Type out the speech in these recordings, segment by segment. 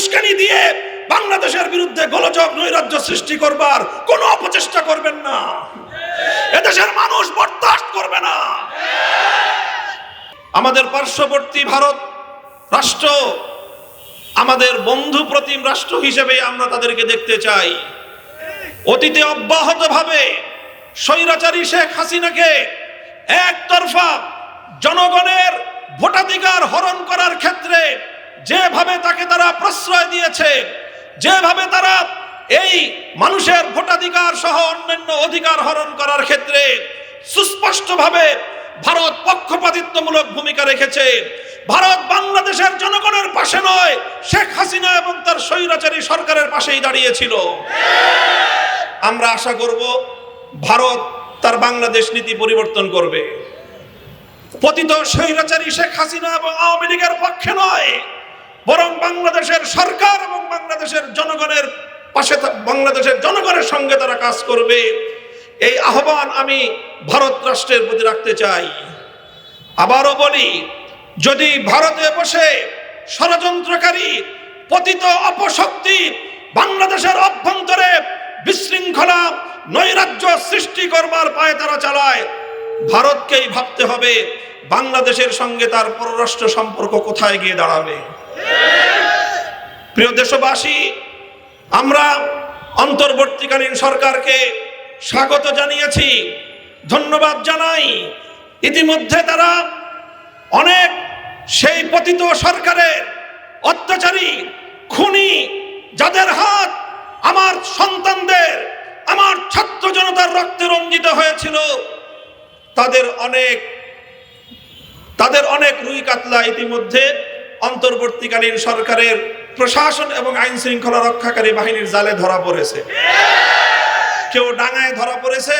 উস্কানি দিয়ে বাংলাদেশের বিরুদ্ধে গোলযোগ নৈরাজ্য সৃষ্টি করবার কোনো অপচেষ্টা করবেন না। এদেশের মানুষ বরদাস্ত করবে না। আমাদের পার্শ্ববর্তী ভারত রাষ্ট্র, আমাদের বন্ধু প্রতিম রাষ্ট্র হিসেবে আমরা তাদেরকে দেখতে চাই। অতীতে অব্যাহতভাবে স্বৈরাচারী শেখ হাসিনাকে একতরফা জনগণের ভোটাধিকার হরণ করার ক্ষেত্রে যেভাবে তাকে তারা প্রশ্রয় দিয়েছে, যেভাবে তারা এই মানুষের ভোটাধিকার সহ অন্যান্য অধিকার হরণ করার ক্ষেত্রে সুস্পষ্টভাবে ভারত পক্ষপাতিত্বমূলক ভূমিকা রেখেছে। ভারত বাংলাদেশের জনগণের পাশে নয়, শেখ হাসিনা এবং তার স্বৈরাচারী সরকারের পাশেই দাঁড়িয়েছিল। আমরা আশা করব ভারত তার বাংলাদেশ নীতি পরিবর্তন করবে। পতিত স্বৈরাচারী শেখ হাসিনা এবং আওয়ামী লীগের পক্ষে নয়। বরং বাংলাদেশের সরকার এবং বাংলাদেশের জনগণের পাশে বাংলাদেশের জনগণের সঙ্গে তারা কাজ করবে। এই আহ্বান আমি ভারত রাষ্ট্রের প্রতি রাখতে চাই। আবারও বলি, যদি ভারতে বসে ষড়যন্ত্রকারী, পতিত অপশক্তি বাংলাদেশের অভ্যন্তরে বিশৃঙ্খলা, নৈরাজ্য সৃষ্টি করবার পায়ে তারা চালায়, ভারতকেই ভাবতে হবে বাংলাদেশের সঙ্গে তার পররাষ্ট্র সম্পর্ক কোথায় গিয়ে দাঁড়াবে। প্রিয় দেশবাসী, আমরা অন্তর্বর্তীকালীন সরকারকে স্বাগত জানিয়েছি, ধন্যবাদ জানাই। ইতিমধ্যে তারা অনেক সেই পতিত সরকারের অত্যাচারী খুনি, যাদের হাত আমার সন্তানদের, আমার ছাত্র জনতার রক্তে রঞ্জিত হয়েছিল, তাদের অনেক তাদের অনেক রুই কাতলা ইতিমধ্যে অন্তর্বর্তীকালীন সরকারের প্রশাসন এবং আইন শৃঙ্খলা রক্ষাকারী বাহিনীর জালে ধরা পড়েছে। কেউ ডাঙায় ধরা পড়েছে,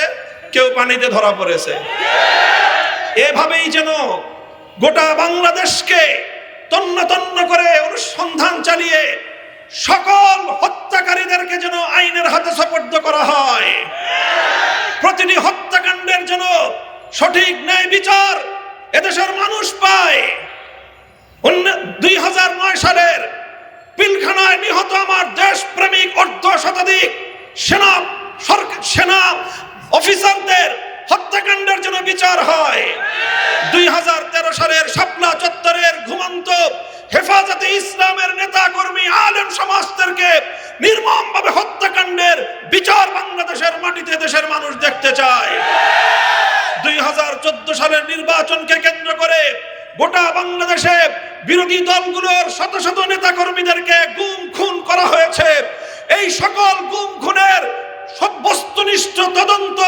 কেউ পানিতে ধরা পড়েছে। এভাবেই যেন গোটা বাংলাদেশকে তন্ন তন্ন করে অনুসন্ধান চালিয়ে সকল হত্যাকারীদেরকে যেন আইনের হাতে সোপর্দ করা হয়। প্রতিটি হত্যাকাণ্ডের জন্য সঠিক ন্যায় বিচার এদেশের মানুষ পায়। দুই হাজার নয় সালের পিলখানায় নিহত আমার দেশপ্রেমিক অর্ধ শতাধিক সেনা সরকার সেনা অফিসারদের হত্যাকাণ্ডের জন্য বিচার হয়। দুই হাজার তেরো সালের শাপলা চত্বরের ঘুমন্ত হেফাজতে ইসলামের নেতা কর্মী আলেম সমাজদেরকে নির্মমভাবে হত্যাকাণ্ডের বিচার বাংলাদেশের মাটিতে দেশের মানুষ দেখতে চায়। দুই হাজার চোদ্দ সালের নির্বাচনকে কেন্দ্র করে গোটা বাংলাদেশে বিরোধী দলগুলোর শত শত নেতা কর্মীদেরকে গুম খুন করা হয়েছে। এই সকল গুম খুনের বস্তুনিষ্ঠ তদন্ত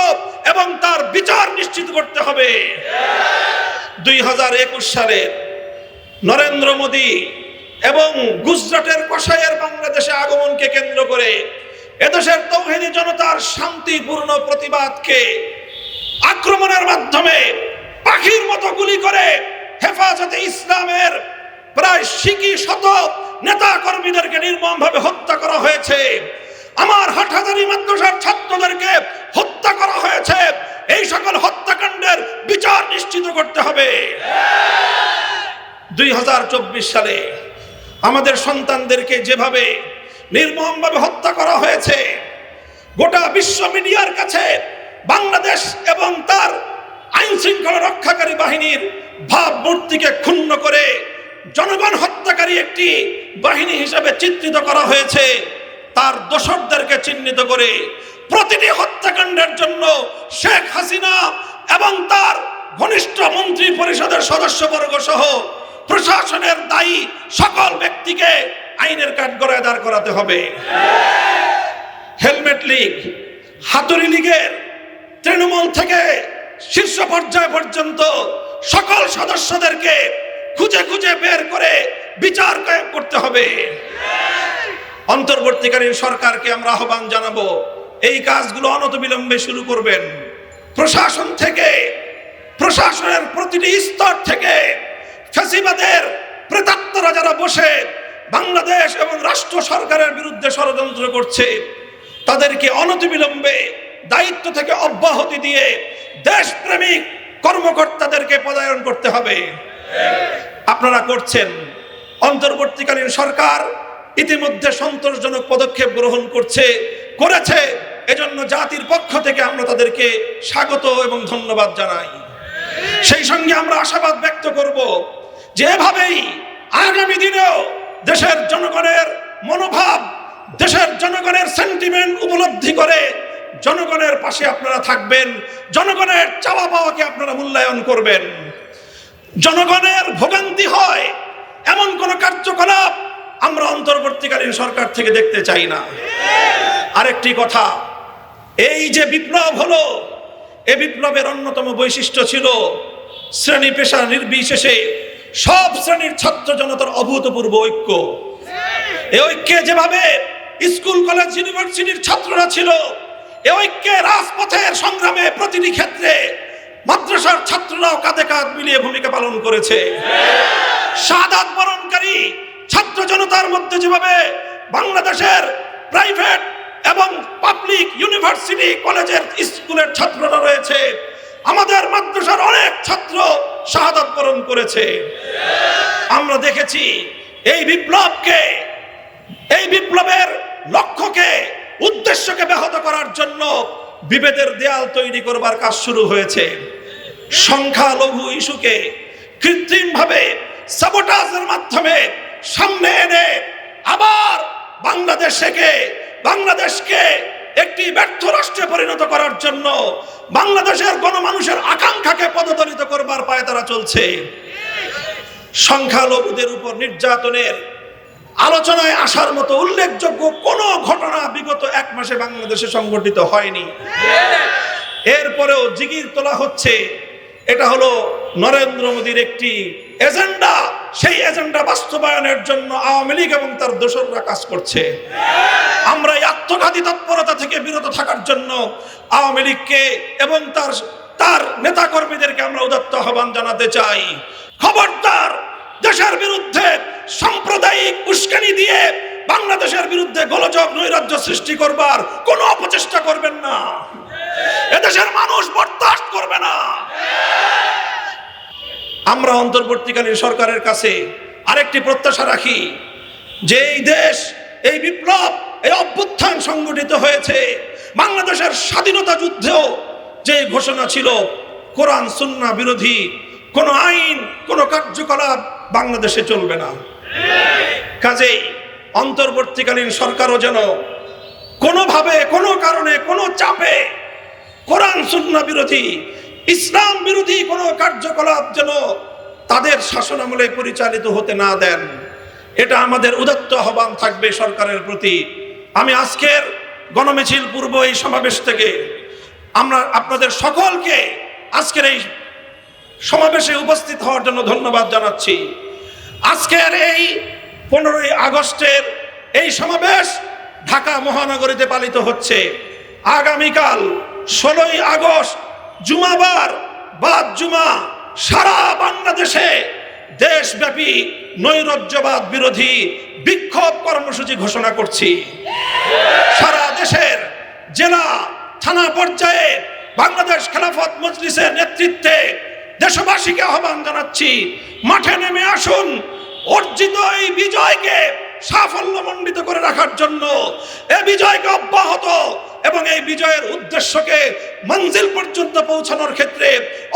এবং তার বিচার নিশ্চিত করতে হবে। দুই হাজার একুশ সালে নরেন্দ্র মোদী এবং গুজরাটের কষাইয়ের বাংলাদেশে আগমনকে কেন্দ্র করে এদেশের তৌহিদি জনতার শান্তিপূর্ণ প্রতিবাদকে আক্রমণের মাধ্যমে পাখির মতো গুলি করে হেফাজতে ইসলামের প্রায় শিকি শত নেতা কর্মীদেরকে নির্মমভাবে হত্যা করা হয়েছে। আমার হাটহাজারি মাদ্রাসার ছাত্রদেরকে হত্যা করা হয়েছে। এই সকল হত্যাকাণ্ডের বিচার নিশ্চিত করতে হবে। দুই হাজার চব্বিশ সালে আমাদের সন্তানদেরকে যেভাবে নির্মমভাবে হত্যা করা হয়েছে, গোটা বিশ্ব মিডিয়ার কাছে বাংলাদেশ এবং তার আইন শৃঙ্খলা রক্ষাকারী বাহিনীর ভাবমূর্তিকে ক্ষুণ্ণ করে জনগণ হত্যাকারী একটি বাহিনী হিসেবে চিত্রিত করা হয়েছে। তার দোসরদেরকে চিহ্নিত করে প্রতিটি হত্যাকাণ্ডের জন্য শেখ হাসিনা এবং তার ঘনিষ্ঠ মন্ত্রী পরিষদের সদস্যবর্গ সহ প্রশাসনের দায়ী সকল ব্যক্তিকে আইনের কাঠগড়ায় দাঁড় করাতে হবে। হেলমেট লীগ, হাতুড়ি লীগের তৃণমূল থেকে শীর্ষ পর্যায় পর্যন্ত সকল সদস্যদেরকে বিচার কায়েম করতে হবে। অন্তর্বর্তীকালীন সরকারকে আমরা আহ্বান জানাব, এই কাজগুলো অনতবিলম্বে শুরু করবেন। প্রশাসন থেকে, প্রশাসনের প্রতিটি স্তর থেকে ফ্যাসিবাদের প্রেতাত্মরা যারা বসে বাংলাদেশ এবং রাষ্ট্র সরকারের বিরুদ্ধে ষড়যন্ত্র করছে, তাদেরকে অনতিবিলম্বে দায়িত্ব থেকে অব্যাহতি দিয়ে দেশপ্রেমিক কর্মকর্তাদেরকে পদায়ন করতে হবে। আপনারা করছেন। অন্তর্বর্তীকালীন সরকার ইতিমধ্যে সন্তোষজনক পদক্ষেপ গ্রহণ করছে, করেছে। এজন্য জাতির পক্ষ থেকে আমরা তাদেরকে স্বাগত এবং ধন্যবাদ জানাই। সেই সঙ্গে আমরা আশাবাদ ব্যক্ত করব যেভাবেই আগামী দিনেও দেশের জনগণের মনোভাব, দেশের জনগণের সেন্টিমেন্ট উপলব্ধি করে জনগণের পাশে আপনারা থাকবেন, জনগণের চাওয়া পাওয়াকে আপনারা মূল্যায়ন করবেন। জনগণের ভোগান্তি হয় এমন কোন কার্যকলাপ আমরা অন্তর্বর্তীকালীন সরকার থেকে দেখতে চাই না। আরেকটি কথা, এই যে বিপ্লব হলো, এ বিপ্লবের অন্যতম বৈশিষ্ট্য ছিল শ্রেণি পেশা নির্বিশেষে সব শ্রেণির ছাত্র জনতার অভূতপূর্ব ঐক্য। এ ঐক্যে যেভাবে স্কুল, কলেজ, ইউনিভার্সিটির ছাত্ররা ছিল, এ ঐক্যে রাজপথের সংগ্রামে প্রতিটি ক্ষেত্রে মাদ্রাসার ছাত্ররাও কাঁধে কাঁধ মিলিয়ে ভূমিকা পালন করেছে। শাহাদাত বরণকারী ছাত্র জনতার মধ্যে যেভাবে বাংলাদেশের প্রাইভেট এবং পাবলিক ইউনিভার্সিটি কলেজের স্কুলের ছাত্ররা রয়েছে, আমাদের মাদ্রাসার অনেক ছাত্র শাহাদাত বরণ করেছে। আমরা দেখেছি এই বিপ্লবকে, এই বিপ্লবের লক্ষ্যকে, উদ্দেশ্যকে ব্যাহত করার জন্য বিভেদের দেয়াল তৈরি করবার কাজ শুরু হয়েছে। সংখ্যালঘু ইস্যুকে কৃত্রিমভাবে সাবোটাজের মাধ্যমে সামনে এনে আবার বাংলাদেশকে বাংলাদেশকে একটি ব্যর্থ রাষ্ট্রে পরিণত করার জন্য বাংলাদেশের গণমানুষের আকাঙ্ক্ষাকে পদদলিত করবার পায়ে তারা চলছে। সংখ্যালঘুদের উপর নির্যাতনের আলোচনায় আসার মতো উল্লেখযোগ্য কোনো ঘটনা বিগত এক মাসে বাংলাদেশে সংঘটিত হয়নি। এরপরেও জিগির তোলা হচ্ছে। এটা হলো নরেন্দ্র মোদীর একটি এজেন্ডা, সেই এজেন্ডা বাস্তবায়নের জন্য আওয়ামী লীগ এবং তার দোসররা কাজ করছে। আমরা এই আত্মঘাতী তৎপরতা থেকে বিরত থাকার জন্য আওয়ামী লীগকে এবং তার তার নেতা কর্মীদেরকে আমরা উদাত্ত আহ্বান জানাতে চাই। খবরদার, দেশের বিরুদ্ধে সাম্প্রদায়িক উস্কানি দিয়ে বাংলাদেশের বিরুদ্ধে গোলযোগ নৈরাজ্য সৃষ্টি করবার কোনো অপচেষ্টা করবেন না। এদেশের মানুষ বরদাস্ত করবে না। আমরা অন্তর্বর্তীকালীন সরকারের কাছে আরেকটি প্রত্যাশা রাখি। যে এই দেশ, এই বিপ্লব, এই অভ্যুত্থান সংগঠিত হয়েছে, বাংলাদেশের স্বাধীনতা যুদ্ধেও যে ঘোষণা ছিল, কোরআন, সুন্না, বিরোধী, কোনো আইন, কোনো কার্যকলাপ বাংলাদেশে চলবে না। কাজেই অন্তর্বর্তীকালীন সরকারও যেন কোনোভাবে, কোনো কারণে, কোনো চাপে কোরআন, সুন্না, বিরোধী ইসলাম বিরোধী কোনো কার্যকলাপ যেন তাদের শাসনামলে পরিচালিত হতে না দেন, এটা আমাদের উদাত্ত আহ্বান থাকবে সরকারের প্রতি। আমি আজকের গণমিছিল পূর্ব এই সমাবেশ থেকে আমরা আপনাদের সকলকে আজকের এই সমাবেশে উপস্থিত হওয়ার জন্য ধন্যবাদ জানাচ্ছি। আজকের এই পনেরোই আগস্টের এই সমাবেশ ঢাকা মহানগরীতে পালিত হচ্ছে। আগামীকাল ষোলোই আগস্ট জুমাবার বাদ জুমা সারা বাংলাদেশে দেশব্যাপী নৈরাজ্যবাদ বিরোধী বিক্ষোভ কর্মসূচি ঘোষণা করছি। সারা দেশের জেলা, থানা পর্যায়ে বাংলাদেশ খেলাফত মজলিসের নেতৃত্বে দেশবাসীকে আহ্বান জানাচ্ছি, মাঠে নেমে আসুন, অর্জিত এই বিজয়কে সাফল্যমণ্ডিত করে রাখার জন্য। এ বিজয়কে অব্যাহত এবং এই বিজয়ের উদ্দেশ্যকে মঞ্জিল পর্যন্ত পৌঁছানোর ক্ষেত্রে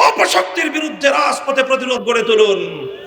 অপশক্তির বিরুদ্ধে রাজপথে প্রতিরোধ গড়ে তুলুন।